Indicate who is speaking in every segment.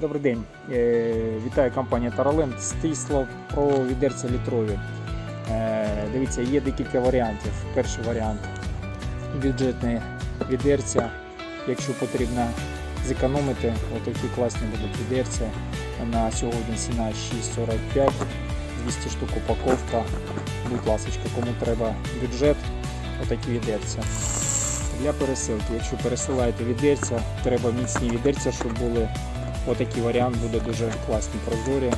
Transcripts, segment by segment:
Speaker 1: Добрий день. Е, Вітаю компанія Тараленд. Стисло про відерця літрові. Е, Дивіться, є декілька варіантів. Перший варіант бюджетне відерця. Якщо потрібно зекономити, отакі класні будуть відерця. На сьогодні ціна 6,45, 200 штук упаковка. Будь ласка, кому треба бюджет, отакі відерця. Для пересилки, якщо пересилаєте відерця, треба міцні відерця, щоб були Отакий варіант буде дуже класний прозорі,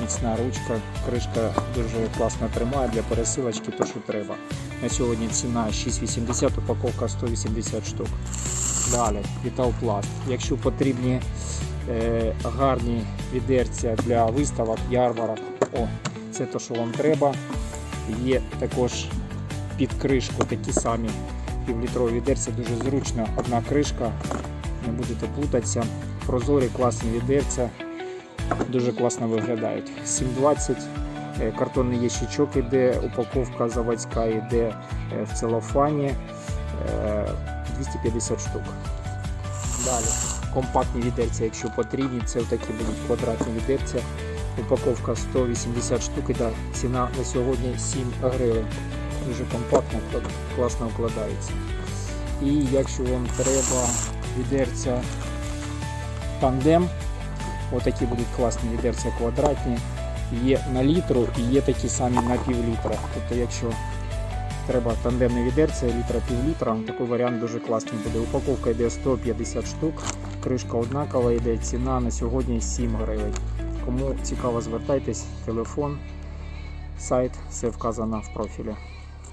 Speaker 1: міцна ручка, кришка дуже класно тримає для пересилочки, то що треба. На сьогодні ціна 6,80, упаковка 180 штук. Далі, Віталпласт. Якщо потрібні е, гарні відерця для виставок, ярмарок, о, це те, що вам треба. Є також під кришку такі самі півлітрові відерця, дуже зручно. Одна кришка, не будете плутатися прозорі, класні відерця, дуже класно виглядають. 720 е, картонний ящичок іде, упаковка заводська йде е, в целофані е, 250 штук. Далі компактні відерця, якщо потрібні, це такі будуть квадратні відерця. Упаковка 180 штук, іде ціна на сьогодні 7 гривень. Дуже компактно, класно вкладається. І якщо вам треба відерця тандем. Отакі будуть класні відерця квадратні. Є на літру і є такі самі на пів літра. Тобто, якщо треба тандемне відерце, літра пів літра, такий варіант дуже класний буде. Упаковка йде 150 штук, кришка однакова йде, ціна на сьогодні 7 гривень. Кому цікаво, звертайтесь, телефон, сайт, все вказано в профілі.